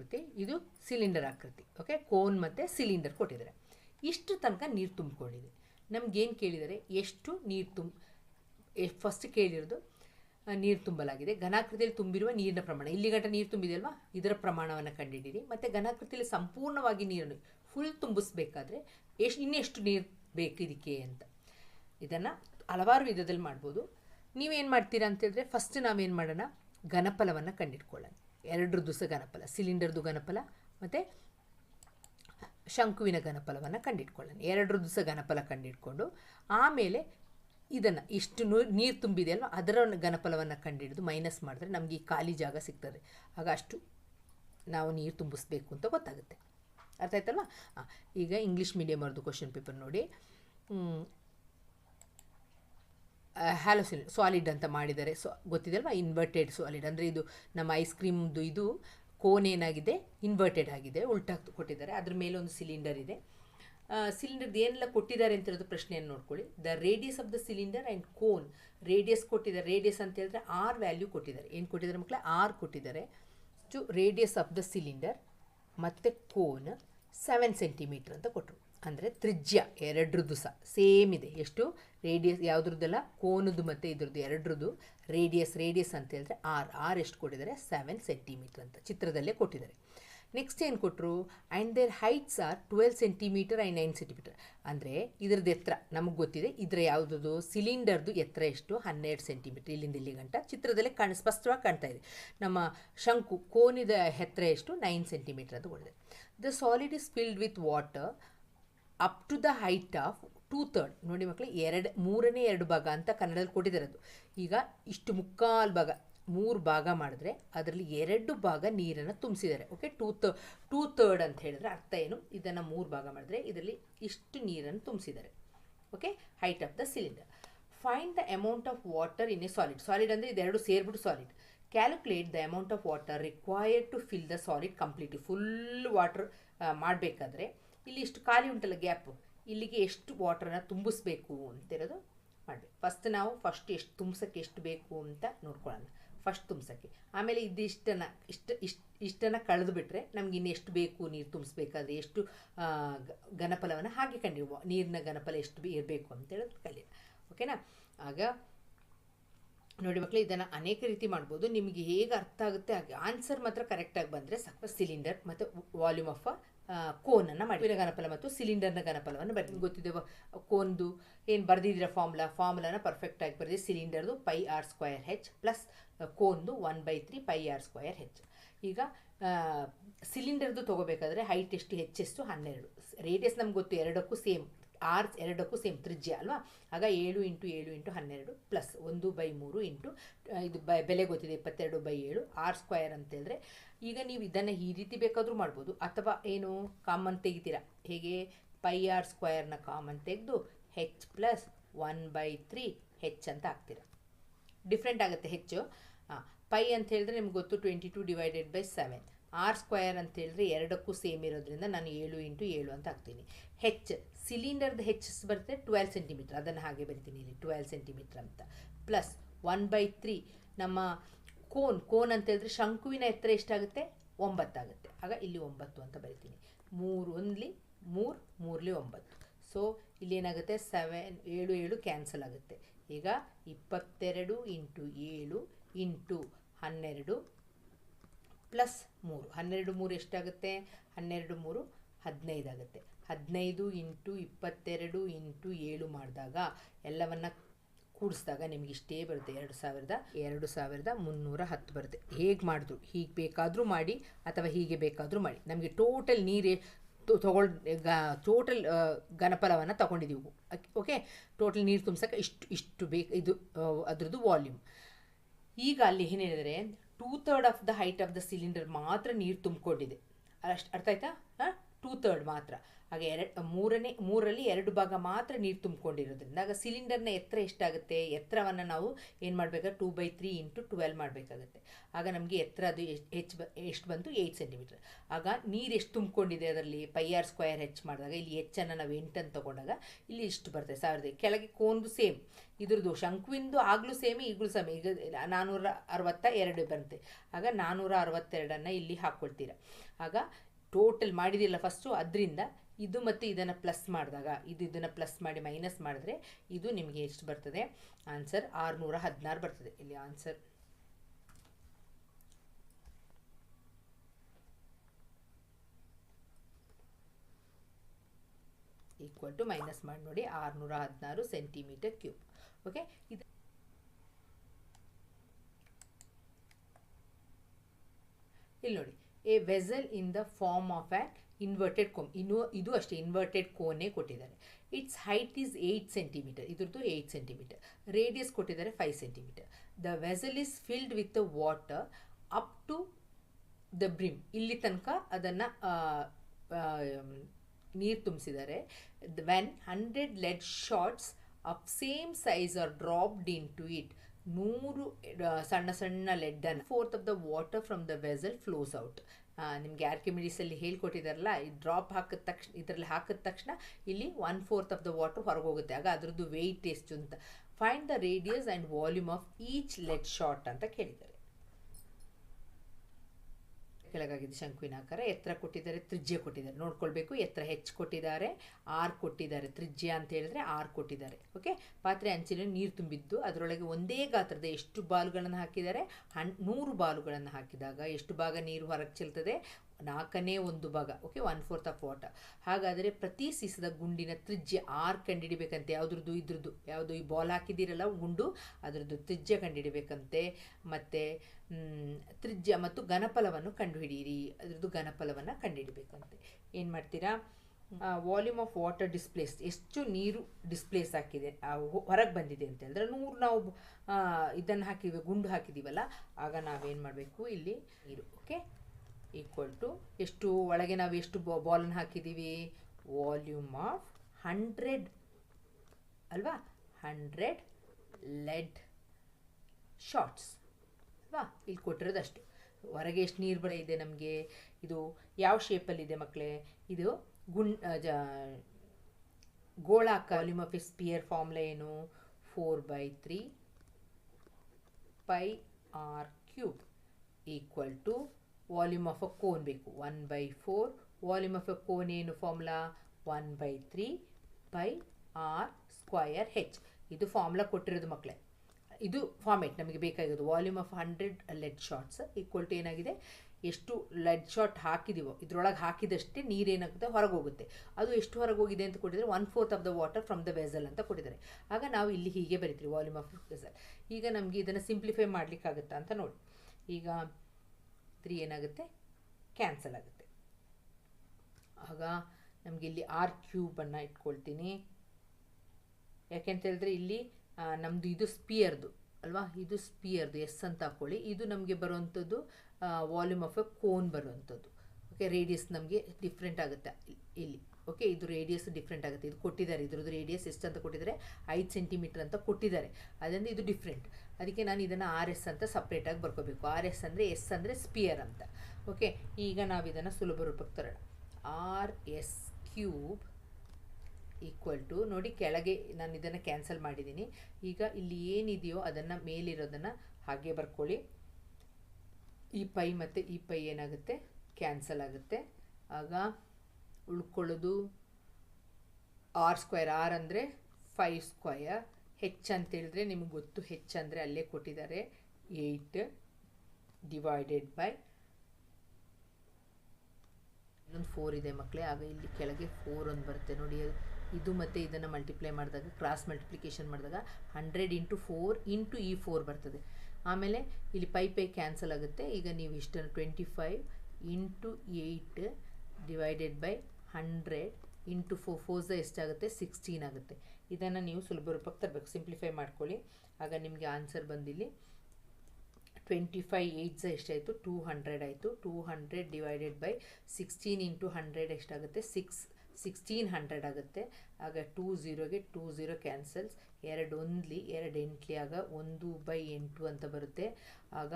ಆಕೃತಿ, ಇದು ಸಿಲಿಂಡರ್ ಆಕೃತಿ ಓಕೆ ಕೋನ್ ಮತ್ತು ಸಿಲಿಂಡರ್ ಕೊಟ್ಟಿದ್ದಾರೆ. ಇಷ್ಟು ತನಕ ನೀರು ತುಂಬಿಕೊಂಡಿದೆ. ನಮಗೇನು ಕೇಳಿದರೆ ಎಷ್ಟು ನೀರು ತುಂಬ ಫಸ್ಟ್ ಕೇಳಿರೋದು ನೀರು ತುಂಬಲಾಗಿದೆ. ಘನಾಕೃತಿಯಲ್ಲಿ ತುಂಬಿರುವ ನೀರಿನ ಪ್ರಮಾಣ. ಇಲ್ಲಿ ಗಂಟ ನೀರು ತುಂಬಿದೆ ಅಲ್ವಾ? ಇದರ ಪ್ರಮಾಣವನ್ನು ಕಂಡುಹಿಡಿಯಿರಿ ಮತ್ತು ಘನಾಕೃತಿಯಲ್ಲಿ ಸಂಪೂರ್ಣವಾಗಿ ನೀರನ್ನು ಫುಲ್ ತುಂಬಿಸ್ಬೇಕಾದ್ರೆ ಎಷ್ಟು, ಇನ್ನೆಷ್ಟು ನೀರು ಬೇಕು ಇದಕ್ಕೆ ಅಂತ. ಇದನ್ನು ಹಲವಾರು ವಿಧದಲ್ಲಿ ಮಾಡ್ಬೋದು. ನೀವೇನು ಮಾಡ್ತೀರಾ ಅಂತೇಳಿದ್ರೆ ಫಸ್ಟ್ ನಾವೇನು ಮಾಡೋಣ? ಘನಫಲವನ್ನು ಕಂಡಿಡ್ಕೊಳ್ಳೋಣ ಎರಡರದ್ದು ಸಹ ಘನಫಲ ಸಿಲಿಂಡರ್ದು ಘನಫಲ ಮತ್ತು ಶಂಕುವಿನ ಘನಫಲವನ್ನು ಕಂಡಿಡ್ಕೊಳ್ಳೋಣ ಎರಡರದ್ದು ಸಹ ಘನಫಲ ಕಂಡಿಡ್ಕೊಂಡು ಆಮೇಲೆ ಇದನ್ನು ಇಷ್ಟು ನೀರು ತುಂಬಿದೆ ಅಲ್ವ, ಅದರ ಘನಫಲವನ್ನು ಕಂಡುಹಿಡಿದು ಮೈನಸ್ ಮಾಡಿದ್ರೆ ನಮಗೆ ಈ ಖಾಲಿ ಜಾಗ ಸಿಗ್ತದೆ. ಆಗ ಅಷ್ಟು ನಾವು ನೀರು ತುಂಬಿಸ್ಬೇಕು ಅಂತ ಗೊತ್ತಾಗುತ್ತೆ. ಅರ್ಥ ಆಯ್ತಲ್ವಾ? ಈಗ ಇಂಗ್ಲೀಷ್ ಮೀಡಿಯಮ್ ಅವ್ರದ್ದು ಕ್ವಶನ್ ಪೇಪರ್ ನೋಡಿ. ಹ್ಯಾಲೋಸಿನ್ ಸಾಲಿಡ್ ಅಂತ ಮಾಡಿದ್ದಾರೆ ಸೊ ಗೊತ್ತಿದೆಲ್ವಾ ಇನ್ವರ್ಟೆಡ್ ಸಾಲಿಡ್ ಅಂದರೆ ಇದು ನಮ್ಮ ಐಸ್ ಕ್ರೀಮ್ದು ಇದು ಕೋನ್ ಏನಾಗಿದೆ ಇನ್ವರ್ಟೆಡ್ ಆಗಿದೆ, ಉಲ್ಟಾ ಕೊಟ್ಟಿದ್ದಾರೆ. ಅದ್ರ ಮೇಲೆ ಒಂದು ಸಿಲಿಂಡರ್ ಇದೆ. ಸಿಲಿಂಡರ್ದು ಏನೆಲ್ಲ ಕೊಟ್ಟಿದ್ದಾರೆ ಅಂತ ಹೇಳೋದು ಪ್ರಶ್ನೆಯನ್ನು ನೋಡ್ಕೊಳ್ಳಿ. The radius of the cylinder and cone radius ಕೊಟ್ಟಿದ್ದಾರೆ. ರೇಡಿಯಸ್ ಅಂತ ಹೇಳಿದ್ರೆ ಆರ್ ವ್ಯಾಲ್ಯೂ ಕೊಟ್ಟಿದ್ದಾರೆ. ಏನು ಕೊಟ್ಟಿದ್ದಾರೆ ಮಕ್ಕಳೇ? ಆರ್ ಕೊಟ್ಟಿದ್ದಾರೆ. Two radius of the cylinder ಮತ್ತು ಕೋನ್ ಸೆವೆನ್ ಸೆಂಟಿಮೀಟ್ರ್ ಅಂತ ಕೊಟ್ಟರು. ಅಂದರೆ ತ್ರಿಜ್ಯ ಎರಡರದ್ದು ಸಹ ಸೇಮ್ ಇದೆ. ಎಷ್ಟು? ರೇಡಿಯಸ್ ಯಾವುದ್ರದ್ದೆಲ್ಲ? ಕೋನದ್ದು ಮತ್ತು ಇದ್ರದ್ದು ಎರಡರದ್ದು. ರೇಡಿಯಸ್ ರೇಡಿಯಸ್ ಅಂತ ಹೇಳಿದ್ರೆ ಆರ್. ಆರ್ ಎಷ್ಟು ಕೊಟ್ಟಿದ್ದಾರೆ? ಸೆವೆನ್ ಸೆಂಟಿಮೀಟ್ರ್ ಅಂತ ಚಿತ್ರದಲ್ಲೇ ಕೊಟ್ಟಿದ್ದಾರೆ. ನೆಕ್ಸ್ಟ್ ಏನು ಕೊಟ್ಟರು and their heights are twelve centimetre and nine centimetre ಅಂದರೆ ಇದ್ರದ್ದು ಎತ್ತರ, ನಮಗೆ ಗೊತ್ತಿದೆ. ಇದರ ಯಾವುದದು ಸಿಲಿಂಡರ್ದು ಎತ್ತರ ಎಷ್ಟು? ಹನ್ನೆರಡು ಸೆಂಟಿಮೀಟರ್ ಇಲ್ಲಿಂದ ಇಲ್ಲಿ ಗಂಟ ಚಿತ್ರದಲ್ಲೇ ಕಾಣ, ಸ್ಪಷ್ಟವಾಗಿ ಕಾಣ್ತಾ ಇದೆ. ನಮ್ಮ ಶಂಕು ಕೋನಿದ ಎತ್ತರ ಎಷ್ಟು? ನೈನ್ ಸೆಂಟಿಮೀಟರ್ ಅಂತ ಕೊಡಿದೆ the solid is filled with water up to the height of two third ನೋಡಿ ಮಕ್ಕಳು ಎರಡು, ಮೂರನೇ ಎರಡು ಭಾಗ ಅಂತ ಕನ್ನಡದಲ್ಲಿ ಕೊಟ್ಟಿದ್ದಾರೆ ಅದು. ಈಗ ಇಷ್ಟು ಮುಕ್ಕಾಲು ಭಾಗ, ಮೂರು ಭಾಗ ಮಾಡಿದ್ರೆ ಅದರಲ್ಲಿ ಎರಡು ಭಾಗ ನೀರನ್ನು ತುಂಬಿಸಿದ್ದಾರೆ. ಓಕೆ ಟೂ ತ ಟೂ ತರ್ಡ್ ಅಂತ ಹೇಳಿದ್ರೆ ಅರ್ಥ ಏನು? ಇದನ್ನು ಮೂರು ಭಾಗ ಮಾಡಿದ್ರೆ ಇದರಲ್ಲಿ ಇಷ್ಟು ನೀರನ್ನು ತುಂಬಿಸಿದ್ದಾರೆ. Okay height of the cylinder find the amount of water in a solid solid ಅಂದರೆ ಇದೆರಡು ಸೇರ್ಬಿಟ್ಟು solid calculate the amount of water required to fill the solid completely full water ಮಾಡಬೇಕಾದ್ರೆ ಇಲ್ಲಿ ಇಷ್ಟು ಖಾಲಿ ಉಂಟಲ್ಲ ಗ್ಯಾಪು? ಇಲ್ಲಿಗೆ ಎಷ್ಟು ವಾಟ್ರನ್ನ ತುಂಬಿಸ್ಬೇಕು ಅಂತಿರೋದು ಮಾಡಬೇಕು. ಫಸ್ಟ್ ನಾವು ಫಸ್ಟ್ ಎಷ್ಟು ತುಂಬಿಸೋಕ್ಕೆ ಎಷ್ಟು ಬೇಕು ಅಂತ ನೋಡ್ಕೊಳ್ಳೋಣ. ಫಸ್ಟ್ ತುಂಬಿಸೋಕ್ಕೆ. ಆಮೇಲೆ ಇದಿಷ್ಟನ್ನು, ಇಷ್ಟು ಇಷ್ಟು, ಇಷ್ಟನ್ನು ಕಳೆದು ಬಿಟ್ಟರೆ ನಮ್ಗೆ ಇನ್ನೆಷ್ಟು ಬೇಕು ನೀರು ತುಂಬಿಸ್ಬೇಕಾದ್ರೆ ಎಷ್ಟು ಘನಫಲವನ್ನು ಹಾಗೆ ಕಂಡು ನೀರಿನ ಘನಫಲ ಎಷ್ಟು ಇರಬೇಕು ಅಂತೇಳೋದು ಕಲಿಯ ಓಕೆನಾ ಆಗ ನೋಡಿ ಮಕ್ಕಳು ಇದನ್ನು ಅನೇಕ ರೀತಿ ಮಾಡ್ಬೋದು. ನಿಮಗೆ ಹೇಗೆ ಅರ್ಥ ಆಗುತ್ತೆ ಹಾಗೆ ಆನ್ಸರ್ ಮಾತ್ರ ಕರೆಕ್ಟಾಗಿ ಬಂದರೆ ಸಾಕು ಸಿಲಿಂಡರ್ ಮತ್ತು ವಾಲ್ಯೂಮ್ ಆಫ್ ಕೋನನ್ನು ಮಾಡಿ. ಘನಫಲ ಮತ್ತು ಸಿಲಿಂಡರ್ನ ಘನಫಲವನ್ನು ಬರ್ತೀನಿ ಗೊತ್ತಿದೆ ಕೋನ್ದು ಏನು ಬರೆದಿದ್ದೀರ ಫಾರ್ಮುಲಾ ಫಾರ್ಮುಲಾನ ಪರ್ಫೆಕ್ಟಾಗಿ ಬರೆದಿ ಸಿಲಿಂಡರ್ದು pi R square H plus ಕೋನ್ದು one by three pi R square H ಈಗ ಸಿಲಿಂಡರ್ದು ತೊಗೋಬೇಕಾದ್ರೆ ಹೈಟ್ ಎಷ್ಟು? ಹೆಚ್ಚೆಷ್ಟು ಹನ್ನೆರಡು. ರೇಡಿಯಸ್ ನಮ್ಗೆ ಗೊತ್ತು, ಎರಡಕ್ಕೂ ಸೇಮ್ ಆರ್ ಎರಡಕ್ಕೂ ಸೇಮ್ ತ್ರಿಜ್ಯ ಅಲ್ವಾ? ಆಗ ಏಳು ಇಂಟು ಏಳು ಇಂಟು ಹನ್ನೆರಡು ಪ್ಲಸ್ ಒಂದು ಬೈ ಮೂರು ಇಂಟು ಇದು ಬ, ಬೆಲೆ ಗೊತ್ತಿದೆ ಇಪ್ಪತ್ತೆರಡು ಬೈ ಏಳು, ಆರ್ ಸ್ಕ್ವಯರ್ ಅಂತ ಹೇಳಿದ್ರೆ ಈಗ ನೀವು ಇದನ್ನು ಈ ರೀತಿ ಬೇಕಾದರೂ ಮಾಡ್ಬೋದು. ಅಥವಾ ಏನು, ಕಾಮನ್ ತೆಗಿತೀರಾ? ಹೇಗೆ? ಪೈ ಆರ್ ಸ್ಕ್ವಯರ್ನ ಕಾಮನ್ ತೆಗೆದು H plus one by three H ಅಂತ ಹಾಕ್ತೀರಾ? ಡಿಫ್ರೆಂಟ್ ಆಗುತ್ತೆ ಹೆಚ್ಚು ಪೈ ಅಂತ ಹೇಳಿದ್ರೆ ನಿಮ್ಗೆ ಗೊತ್ತು, twenty two divided by seven. R square ಅಂತ ಹೇಳಿದ್ರೆ ಎರಡಕ್ಕೂ ಸೇಮ್ ಇರೋದ್ರಿಂದ ನಾನು ಏಳು ಇಂಟು ಏಳು ಅಂತ ಹಾಕ್ತೀನಿ. ಹೆಚ್ ಸಿಲಿಂಡರ್ದು ಹೆಚ್ ಬರುತ್ತೆ ಟ್ವೆಲ್ ಸೆಂಟಿಮೀಟ್ರ್ ಅದನ್ನು ಹಾಗೆ ಬರಿತೀನಿ ಇಲ್ಲಿ ಟ್ವೆಲ್ ಸೆಂಟಿಮೀಟ್ರ್ ಅಂತ. ಪ್ಲಸ್ ಒನ್ ಬೈ ತ್ರೀ ನಮ್ಮ ಕೋನ್ ಕೋನ್ ಅಂತ ಹೇಳಿದ್ರೆ ಶಂಕುವಿನ ಎತ್ತರ ಎಷ್ಟಾಗುತ್ತೆ? ಒಂಬತ್ತಾಗುತ್ತೆ ಆಗ ಇಲ್ಲಿ ಒಂಬತ್ತು ಅಂತ ಬರಿತೀನಿ. ಮೂರು ಒಂದ್ಲಿ ಮೂರು, ಮೂರಲಿ ಒಂಬತ್ತು. ಸೊ ಇಲ್ಲಿ ಏನಾಗುತ್ತೆ? ಸೆವೆನ್ ಏಳು ಏಳು ಕ್ಯಾನ್ಸಲ್ ಆಗುತ್ತೆ. ಈಗ ಇಪ್ಪತ್ತೆರಡು ಇಂಟು ಏಳು ಇಂಟು ಹನ್ನೆರಡು ಪ್ಲಸ್ ಮೂರು. ಹನ್ನೆರಡು ಮೂರು ಎಷ್ಟಾಗುತ್ತೆ? ಹನ್ನೆರಡು ಮೂರು ಹದಿನೈದು ಆಗುತ್ತೆ. ಹದಿನೈದು ಇಂಟು ಇಪ್ಪತ್ತೆರಡು ಇಂಟು ಏಳು ಮಾಡಿದಾಗ ಎಲ್ಲವನ್ನ ಕೂಡಿಸಿದಾಗ ನಿಮಗೆ ಇಷ್ಟೇ ಬರುತ್ತೆ. ಎರಡು ಸಾವಿರದ ಎರಡು ಸಾವಿರದ ಮುನ್ನೂರ ಹತ್ತು ಬರುತ್ತೆ. ಹೇಗೆ ಮಾಡಿದ್ರು? ಹೀಗೆ ಬೇಕಾದರೂ ಮಾಡಿ ಅಥವಾ ಹೀಗೆ ಬೇಕಾದರೂ ಮಾಡಿ. ನಮಗೆ ಟೋಟಲ್ ನೀರೇ ತೊಗೊಳ್, ಗ ಟೋಟಲ್ ಘನಫಲವನ್ನು ತಗೊಂಡಿದ್ದೀವಿ ಓಕೆ? ಟೋಟಲ್ ನೀರು ತುಂಬಿಸೋಕೆ ಇಷ್ಟು ಇಷ್ಟು ಬೇಕು, ಇದು ಅದರದ್ದು ವಾಲ್ಯೂಮ್ ಈಗ ಅಲ್ಲಿ ಏನು ಹೇಳಿದರೆ two third of the height of the cylinder ಮಾತ್ರ ನೀರು ತುಂಬಿಕೊಂಡಿದೆ. ಅಷ್ಟು ಅರ್ಥ ಆಯ್ತಾ? ಟೂ ತರ್ಡ್ ಮಾತ್ರ. ಹಾಗೆ ಎರಡು, ಮೂರನೇ, ಮೂರಲ್ಲಿ ಎರಡು ಭಾಗ ಮಾತ್ರ ನೀರು ತುಂಬಿಕೊಂಡಿರೋದ್ರಿಂದ ಆಗ ಸಿಲಿಂಡರ್ನ ಎತ್ತರ ಎಷ್ಟಾಗುತ್ತೆ? ಎತ್ತರವನ್ನು ನಾವು ಏನು ಮಾಡಬೇಕಾದ್ರೆ two by three into twelve ಮಾಡಬೇಕಾಗುತ್ತೆ. ಆಗ ನಮಗೆ ಎತ್ತರ ಅದು ಎಷ್ಟು ಹೆಚ್ಚು ಬ, ಎಷ್ಟು ಬಂತು? ಏಯ್ಟ್ ಸೆಂಟಿಮೀಟರ್ ಆಗ ನೀರು ಎಷ್ಟು ತುಂಬಿಕೊಂಡಿದೆ ಅದರಲ್ಲಿ? ಪೈ ಆರ್ ಸ್ಕ್ವಯರ್ ಹೆಚ್ಚು ಮಾಡಿದಾಗ, ಇಲ್ಲಿ ಹೆಚ್ಚನ್ನು ನಾವು ಎಂಟನ್ನು ತೊಗೊಂಡಾಗ ಇಲ್ಲಿ ಇಷ್ಟು ಬರ್ತದೆ, ಸಾವಿರದ ಕೆಳಗೆ ಕೋನ್ದು ಸೇಮ್ ಇದ್ರದ್ದು ಶಂಕುವಿಂದು ಆಗಲೂ ಸೇಮ್ ಈಗಲೂ ಸೇಮ್ ಈಗ ನಾನ್ನೂರ ಅರವತ್ತ ಎರಡು ಬರುತ್ತೆ ಆಗ ನಾನ್ನೂರ ಅರವತ್ತೆರಡನ್ನು ಇಲ್ಲಿ ಹಾಕ್ಕೊಳ್ತೀರ ಆಗ ಟೋಟಲ್ ಮಾಡಿದಿಲ್ಲ ಫಸ್ಟು ಅದರಿಂದ ಇದು ಮತ್ತು ಇದನ್ನು ಪ್ಲಸ್ ಮಾಡಿದಾಗ, ಇದು ಇದನ್ನು ಪ್ಲಸ್ ಮಾಡಿ ಮೈನಸ್ ಮಾಡಿದ್ರೆ ಇದು ನಿಮಗೆ ಎಷ್ಟು ಬರ್ತದೆ? ಆನ್ಸರ್ ಆರುನೂರ ಹದಿನಾರು ಬರ್ತದೆ. ಇಲ್ಲಿ ಆನ್ಸರ್ ಈಕ್ವಲ್ ಟು ಮೈನಸ್ ಮಾಡಿ ನೋಡಿ, ಆರುನೂರ ಹದಿನಾರು ಸೆಂಟಿಮೀಟರ್ ಕ್ಯೂಬ್ ಓಕೆ ಇದು ಇಲ್ಲಿ ನೋಡಿ. A vessel in the form of an inverted cone ಇನ್ನು, ಇದು ಅಷ್ಟೇ ಇನ್ವರ್ಟೆಡ್ ಕೋನೇ ಕೊಟ್ಟಿದ್ದಾರೆ. It's height is eight centimetre ಇದ್ರದ್ದು ಏಯ್ಟ್ ಸೆಂಟಿಮೀಟರ್ ರೇಡಿಯಸ್ ಕೊಟ್ಟಿದ್ದಾರೆ five centimetre the vessel is filled with the water up to the brim ಇಲ್ಲಿ ತನಕ ಅದನ್ನು ನೀರು ತುಂಬಿಸಿದ್ದಾರೆ. When hundred lead shots of same size are dropped into it ನೂರು ಸಣ್ಣ ಸಣ್ಣ ಲೆಡ್ಡನ್ನು. Fourth of the water from the vessel flows out ನಿಮಗೆ ಆರ್ಕಿಮಿಡೀಸಲ್ಲಿ ಹೇಳ್ಕೊಟ್ಟಿದ್ದಾರಲ್ಲ ಈ ಡ್ರಾಪ್ ಹಾಕಿದ ತಕ್ಷಣ ಇದರಲ್ಲಿ ಹಾಕಿದ ತಕ್ಷಣ ಇಲ್ಲಿ one fourth of the water ಹೊರಗೆ ಹೋಗುತ್ತೆ ಆಗ ಅದರದ್ದು ವೆಯ್ಟ್ ಎಷ್ಟು ಅಂತ. Find the radius and volume of each lead shot ಅಂತ ಕೇಳಿದ್ದಾರೆ. ಕೆಳಗಾಗಿದೆ ಶಂಕುವಿನ ಆಕಾರ, ಎತ್ತರ ಕೊಟ್ಟಿದ್ದಾರೆ, ತ್ರಿಜ್ಯ ಕೊಟ್ಟಿದ್ದಾರೆ. ನೋಡ್ಕೊಳ್ಬೇಕು, ಎತ್ತರ ಹೆಚ್ಚು ಕೊಟ್ಟಿದ್ದಾರೆ ಆರ್ ಕೊಟ್ಟಿದ್ದಾರೆ. ತ್ರಿಜ್ಯ ಅಂತ ಹೇಳಿದ್ರೆ ಆರ್ ಕೊಟ್ಟಿದ್ದಾರೆ. ಓಕೆ ಪಾತ್ರೆ ಅಂಚಿನಲ್ಲಿ ನೀರು ತುಂಬಿದ್ದು, ಅದರೊಳಗೆ ಒಂದೇ ಗಾತ್ರದ ಎಷ್ಟು ಬಾಲುಗಳನ್ನು ಹಾಕಿದ್ದಾರೆ? ಹಣ್ ನೂರು ಬಾಲುಗಳನ್ನು ಹಾಕಿದಾಗ ಎಷ್ಟು ಭಾಗ ನೀರು ಹೊರಗೆ ಚೆಲ್ತದೆ? ನಾಲ್ಕನೇ ಒಂದು ಭಾಗ okay one fourth of water ಹಾಗಾದರೆ ಪ್ರತಿ ಸೀಸದ ಗುಂಡಿನ ತ್ರಿಜ್ಯ ಆರ್ ಕಂಡುಹಿಡಿಬೇಕಂತೆ ಯಾವುದ್ರದ್ದು, ಇದ್ರದ್ದು? ಯಾವುದು, ಈ ಬಾಲ್ ಹಾಕಿದ್ದೀರಲ್ಲ ಗುಂಡು ಅದರದ್ದು ತ್ರಿಜ್ಯ ಕಂಡುಹಿಡಿಬೇಕಂತೆ ಮತ್ತು ತ್ರಿಜ್ಯ ಮತ್ತು ಘನಫಲವನ್ನು ಕಂಡುಹಿಡಿಯಿರಿ, ಅದರದ್ದು ಘನಫಲವನ್ನು ಕಂಡುಹಿಡಿಬೇಕಂತೆ. ಏನು ಮಾಡ್ತೀರಾ? ವಾಲ್ಯೂಮ್ ಆಫ್ ವಾಟರ್ ಡಿಸ್ಪ್ಲೇಸ್ ಎಷ್ಟು ನೀರು ಡಿಸ್ಪ್ಲೇಸ್ ಹಾಕಿದೆ ಹೊರಗೆ ಬಂದಿದೆ ಅಂತ ಹೇಳಿದ್ರೆ ನೂರು ನಾವು ಇದನ್ನು ಹಾಕಿದ್ವಿ, ಗುಂಡು ಹಾಕಿದ್ದೀವಲ್ಲ ಆಗ ನಾವೇನು ಮಾಡಬೇಕು, ಇಲ್ಲಿ ನೀರು ಓಕೆ ಈಕ್ವಲ್ ಟು ಎಷ್ಟು, ಒಳಗೆ ನಾವು ಎಷ್ಟು ಬಾಲನ್ನು ಹಾಕಿದ್ದೀವಿ ವಾಲ್ಯೂಮ್ ಆಫ್ ಹಂಡ್ರೆಡ್ ಅಲ್ವಾ? ಹಂಡ್ರೆಡ್ ಲೆಡ್ ಶಾರ್ಟ್ಸ್ ಅಲ್ವಾ? ಇಲ್ಲಿ ಕೊಟ್ಟಿರೋದಷ್ಟು. ಹೊರಗೆ ಎಷ್ಟು ನೀರು ಬಳ ಇದೆ ನಮಗೆ? ಇದು ಯಾವ ಶೇಪಲ್ಲಿದೆ ಮಕ್ಕಳೇ ಇದು ಜ ಗೋಳಾಕ volume of a sphere formula ಏನು? Four by three pi R cube equal to volume of a cone ಬೇಕು. One by four volume of a cone ಏನು formula one by three by R square H ಇದು formula ಕೊಟ್ಟಿರೋದು ಮಕ್ಕಳೇ ಇದು format ನಮಗೆ ಬೇಕಾಗಿರೋದು. Volume of hundred lead shots equal to ಏನಾಗಿದೆ? ಎಷ್ಟು ಲೆಡ್ ಶಾರ್ಟ್ ಹಾಕಿದೀವೋ, ಇದರೊಳಗೆ ಹಾಕಿದಷ್ಟೇ ನೀರೇನಾಗುತ್ತೆ ಹೊರಗೆ ಹೋಗುತ್ತೆ. ಅದು ಎಷ್ಟು ಹೊರಗೆ ಹೋಗಿದೆ ಅಂತ ಕೊಟ್ಟಿದ್ದಾರೆ one fourth of the water from the vessel ಅಂತ ಕೊಟ್ಟಿದ್ದಾರೆ. ಆಗ ನಾವು ಇಲ್ಲಿ ಹೀಗೆ ಬರಿತೀವಿ ವಾಲ್ಯೂಮ್ ಆಫ್ ವೆಸಲ್ ಈಗ ನಮಗೆ ಇದನ್ನು ಸಿಂಪ್ಲಿಫೈ ಮಾಡಲಿಕ್ಕಾಗುತ್ತಾ ಅಂತ ನೋಡಿ. ಈಗ ತ್ರೀ ಏನಾಗುತ್ತೆ? ಕ್ಯಾನ್ಸಲ್ ಆಗುತ್ತೆ. ಆಗ ನಮಗೆ ಇಲ್ಲಿ ಆರ್ ಕ್ಯೂಬನ್ನು ಇಟ್ಕೊಳ್ತೀನಿ. ಯಾಕೆಂತ ಹೇಳಿದ್ರೆ ಇಲ್ಲಿ ನಮ್ಮದು ಇದು ಸ್ಪಿಯರ್ದು ಅಲ್ವಾ? ಇದು ಸ್ಪಿಯರ್ದು ಎಸ್ ಅಂತ ಹಾಕ್ಕೊಳ್ಳಿ ಇದು ನಮಗೆ ಬರುವಂಥದ್ದು ವಾಲ್ಯೂಮ್ ಆಫ್ ಎ ಕೋನ್ ಬರುವಂಥದ್ದು. ಓಕೆ ರೇಡಿಯಸ್ ನಮಗೆ ಡಿಫ್ರೆಂಟ್ ಆಗುತ್ತೆ ಇಲ್ಲಿ. ಓಕೆ, ಇದು ರೇಡಿಯಸ್ ಡಿಫ್ರೆಂಟ್ ಆಗುತ್ತೆ. ಇದು ಕೊಟ್ಟಿದ್ದಾರೆ. ಇದ್ರದ್ದು ರೇಡಿಯಸ್ ಎಷ್ಟು ಅಂತ ಕೊಟ್ಟಿದ್ದಾರೆ? ಐದು ಸೆಂಟಿಮೀಟರ್ ಅಂತ ಕೊಟ್ಟಿದ್ದಾರೆ. ಅದರಿಂದ ಇದು ಡಿಫ್ರೆಂಟ್ ಅದಕ್ಕೆ ನಾನು ಇದನ್ನು ಆರ್ ಎಸ್ ಅಂತ ಸಪ್ರೇಟಾಗಿ ಬರ್ಕೋಬೇಕು. ಆರ್ ಎಸ್ ಅಂದರೆ ಎಸ್ ಅಂದರೆ ಸ್ಪಿಯರ್ ಅಂತ. ಓಕೆ, ಈಗ ನಾವು ಇದನ್ನು ಸುಲಭ ರೂಪಕ್ಕೆ ತರೋಣ. R S cube equal to ನೋಡಿ ಕೆಳಗೆ ನಾನು ಇದನ್ನು ಕ್ಯಾನ್ಸಲ್ ಮಾಡಿದ್ದೀನಿ. ಈಗ ಇಲ್ಲಿ ಏನಿದೆಯೋ ಅದನ್ನು ಮೇಲಿರೋದನ್ನು ಹಾಗೆ ಬರ್ಕೊಳ್ಳಿ. ಈ ಪೈ ಮತ್ತು ಈ ಪೈ ಏನಾಗುತ್ತೆ? ಕ್ಯಾನ್ಸಲ್ ಆಗುತ್ತೆ. ಆಗ ಉಳ್ಕೊಳ್ಳೋದು ಆರ್ ಸ್ಕ್ವಯರ್ ಆರ್ ಅಂದರೆ ಫೈವ್ ಸ್ಕ್ವಯರ್ ಹೆಚ್ ಅಂತ ಹೇಳಿದ್ರೆ ನಿಮಗೆ ಗೊತ್ತು ಹೆಚ್ ಅಂದರೆ ಅಲ್ಲೇ ಕೊಟ್ಟಿದ್ದಾರೆ. ಏಯ್ಟ್ ಡಿವೈಡೆಡ್ ಬೈ ಇನ್ನೊಂದು ಫೋರ್ ಇದೆ ಮಕ್ಕಳೇ, ಆಗ ಇಲ್ಲಿ ಕೆಳಗೆ ಫೋರ್ ಒಂದು ಬರುತ್ತೆ. ನೋಡಿ, ಇದು ಮತ್ತು ಇದನ್ನು ಮಲ್ಟಿಪ್ಲೈ ಮಾಡಿದಾಗ ಕ್ರಾಸ್ ಮಲ್ಟಿಪ್ಲಿಕೇಶನ್ ಮಾಡಿದಾಗ ಹಂಡ್ರೆಡ್ ಇಂಟು ಫೋರ್ ಇಂಟು ಈ ಫೋರ್ ಬರ್ತದೆ. ಆಮೇಲೆ ಇಲ್ಲಿ ಪೈ ಪೈ ಕ್ಯಾನ್ಸಲ್ ಆಗುತ್ತೆ. ಈಗ ನೀವು ಇಷ್ಟನ್ನು twenty five into eight divided by hundred into flow fours ಎಷ್ಟಾಗುತ್ತೆ ಸಿಕ್ಸ್ಟೀನ್ ಆಗುತ್ತೆ ಇದನ್ನು ನೀವು ಸುಲಭ ರೂಪಕ್ಕೆ ತರಬೇಕು. ಸಿಂಪ್ಲಿಫೈ ಮಾಡ್ಕೊಳ್ಳಿ. ಆಗ ನಿಮಗೆ ಆನ್ಸರ್ ಬಂದಿಲ್ಲಿ. ಟ್ವೆಂಟಿ ಫೈ ಏಯ್ಟ್ಸ ಎಷ್ಟಾಯಿತು? ಟೂ ಹಂಡ್ರೆಡ್ ಆಯಿತು. Two hundred divided by sixteen into hundred ಎಷ್ಟಾಗುತ್ತೆ ಸಿಕ್ಸ್ ಸಿಕ್ಸ್ಟೀನ್ ಹಂಡ್ರೆಡ್ ಆಗುತ್ತೆ. ಆಗ ಟೂ ಝೀರೋಗೆ ಟೂ ಝೀರೋ ಕ್ಯಾನ್ಸಲ್ಸ್ ಎರಡು ಒಂದ್ಲಿ, ಎರಡು ಎಂಟ್ಲಿ, ಆಗ ಒಂದು ಬೈ ಎಂಟು ಅಂತ ಬರುತ್ತೆ. ಆಗ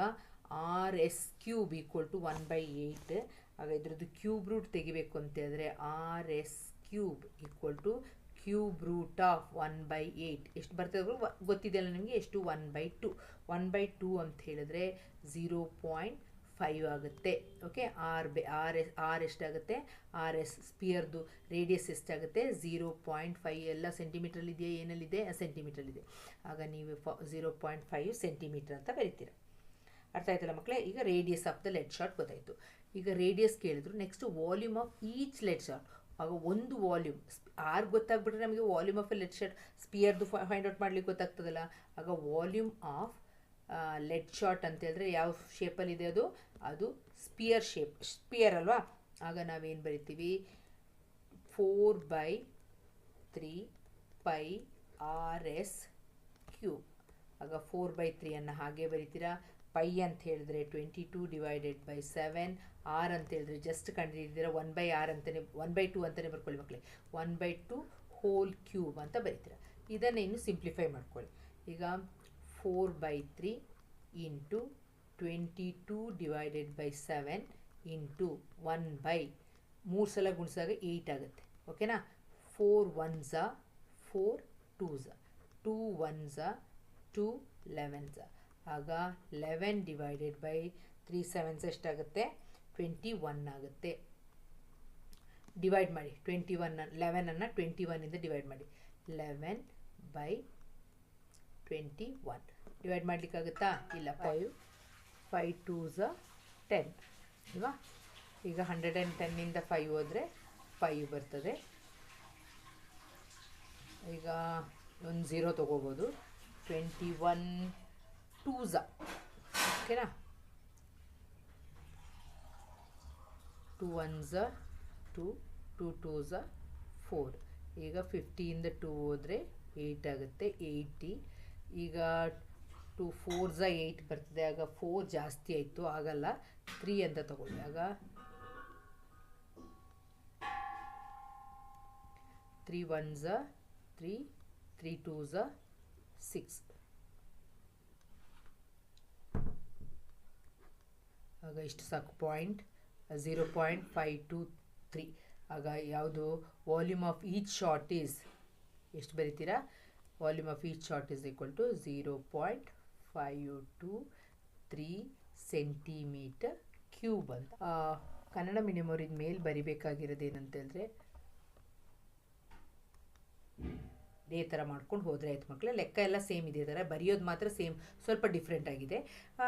R S cube equal to one by eight ಆಗ ಇದ್ರದ್ದು ಕ್ಯೂಬ್ ರೂಟ್ ತೆಗಿಬೇಕು ಅಂತ ಹೇಳಿದ್ರೆ R S cube equal to cube root of one by eight ಎಷ್ಟು ಬರ್ತದೆ ಗೊತ್ತಿದೆಯಲ್ಲ ನಿಮಗೆ? ಎಷ್ಟು? One by two one by two ಅಂತ ಹೇಳಿದ್ರೆ ಝೀರೋ ಪಾಯಿಂಟ್ ಫೈವ್ ಆಗುತ್ತೆ. ಓಕೆ ಆರ್ ಬೆ ಆರ್ ಎಸ್ ಆರ್ ಎಷ್ಟಾಗುತ್ತೆ? ಆರ್ ಎಸ್ ಸ್ಪಿಯರ್ದು ರೇಡಿಯಸ್ ಎಷ್ಟಾಗುತ್ತೆ? ಝೀರೋ ಪಾಯಿಂಟ್ ಫೈವ್ ಎಲ್ಲ ಸೆಂಟಿಮೀಟ್ರಲ್ಲಿದೆಯಾ ಏನಲ್ಲಿದೆ ಸೆಂಟಿಮೀಟ್ರಲ್ಲಿದೆ ಆಗ ನೀವು ಫ ಝೀರೋ ಪಾಯಿಂಟ್ ಫೈವ್ ಸೆಂಟಿಮೀಟ್ರ್ ಅಂತ ಬರೀತೀರ. ಅರ್ಥ ಆಯ್ತಲ್ಲ ಮಕ್ಕಳೇ? ಈಗ radius of the lead shot ಗೊತ್ತಾಯಿತು. ಈಗ ರೇಡಿಯಸ್ ಕೇಳಿದ್ರು. Next volume of each lead shot ಆಗ ಒಂದು ವಾಲ್ಯೂಮ್ ಆರ್ ಗೊತ್ತಾಗ್ಬಿಟ್ರೆ ನಮಗೆ volume of a lead shot ಸ್ಪಿಯರ್ದು find out ಮಾಡ್ಲಿಕ್ಕೆ ಗೊತ್ತಾಗ್ತದಲ್ಲ. ಆಗ ವಾಲ್ಯೂಮ್ ಆಫ್ ಲೆಡ್ ಶಾರ್ಟ್ ಅಂತ ಹೇಳಿದ್ರೆ ಯಾವ ಶೇಪಲ್ಲಿದೆ ಅದು? ಅದು ಸ್ಪಿಯರ್ ಶೇಪ್ ಸ್ಪಿಯರ್ ಅಲ್ವಾ? ಆಗ ನಾವೇನು ಬರಿತೀವಿ? Four by three pi R S cube ಆಗ ಫೋರ್ ಬೈ ತ್ರೀಯನ್ನು ಹಾಗೆ ಬರಿತೀರಾ? ಪೈ ಅಂತ ಹೇಳಿದ್ರೆ twenty two divided by seven R ಅಂತ ಹೇಳಿದ್ರೆ ಜಸ್ಟ್ ಕಂಡುಹಿಡಿದಿರ ಒನ್ ಬೈ ಆರ್ ಅಂತಲೇ ಒನ್ ಬೈ ಟು ಅಂತಲೇ ಬರ್ಕೊಳ್ಳಿ ಮಕ್ಕಳೇ one by two whole cube ಅಂತ ಬರೀತೀರ. ಇದನ್ನು ಇನ್ನು ಸಿಂಪ್ಲಿಫೈ ಮಾಡ್ಕೊಳ್ಳಿ. ಈಗ four by three into twenty two divided by seven into one by ಮೂರು ಸಲ ಗುಣಿಸಿದಾಗ ಏಯ್ಟ್ ಆಗುತ್ತೆ. ಓಕೆನಾ ಫೋರ್ ಒನ್ ಝ ಫೋರ್ ಟೂ ಝ ಟೂ ಒನ್ ಝ ಟೂ ಲೆವೆನ್ ಝ ಆಗ eleven divided by three sevens ಎಷ್ಟಾಗುತ್ತೆ? ಟ್ವೆಂಟಿ ಒನ್ ಆಗುತ್ತೆ. ಡಿವೈಡ್ ಮಾಡಿ. ಟ್ವೆಂಟಿ ಒನ್ ಲೆವೆನನ್ನು ಟ್ವೆಂಟಿ ಒನ್ನಿಂದ ಡಿವೈಡ್ ಮಾಡಿ. Eleven by twenty one divide ಮಾಡಲಿಕ್ಕಾಗುತ್ತಾ ಇಲ್ಲ ಫೈವ್ ಫೈವ್ ಟೂ ಝ ಟೆನ್ ಅಲ್ವಾ ಈಗ ಹಂಡ್ರೆಡ್ ಆ್ಯಂಡ್ ಟೆನ್ನಿಂದ ಫೈವ್ ಹೋದರೆ ಫೈವ್ ಬರ್ತದೆ. ಈಗ ಒಂದು ಝೀರೋ ತೊಗೋಬೋದು. ಟ್ವೆಂಟಿ ಒನ್ ಟೂ ಝ ಓಕೆನಾ two ones two two two ಝ four ಈಗ ಫಿಫ್ಟಿಯಿಂದ ಟೂ ಹೋದರೆ ಏಯ್ಟ್ ಆಗುತ್ತೆ ಏಯ್ಟಿ ಈಗ ಟು ಫೋರ್ಸ ಏಯ್ಟ್ ಬರ್ತದೆ, ಆಗ ಫೋರ್ ಜಾಸ್ತಿ ಆಯಿತು, ಆಗಲ್ಲ ತ್ರೀ ಅಂತ ತಗೊಳ್ಳಿ. ಆಗ three ones three three twos six ಆಗ ಇಷ್ಟು ಸಾಕು point zero point five two three ಆಗ ಯಾವುದು? Volume of each short is ಎಷ್ಟು ಬರಿತೀರಾ? Volume of each short is equal to zero point five two three centimetre cube ಅಂತ. Kannada medium ಅವ್ರಿಗೆ ಮೇಲೆ ಬರಿಬೇಕಾಗಿರೋದು ಏನಂತೇಳಿದ್ರೆ ಇದೇ ಥರ ಮಾಡ್ಕೊಂಡು ಹೋದರೆ ಆಯ್ತು ಮಕ್ಕಳ. ಲೆಕ್ಕ ಎಲ್ಲ ಸೇಮ್ ಇದೆ ಥರ, ಬರೆಯೋದು ಮಾತ್ರ ಸೇಮ್ ಸ್ವಲ್ಪ ಡಿಫ್ರೆಂಟ್ ಆಗಿದೆ.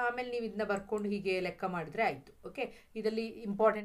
ಆಮೇಲೆ ನೀವು ಇದನ್ನ ಬರ್ಕೊಂಡು ಹೀಗೆ ಲೆಕ್ಕ ಮಾಡಿದ್ರೆ ಆಯಿತು ಓಕೆ ಇದರಲ್ಲಿ ಇಂಪಾರ್ಟೆಂಟ್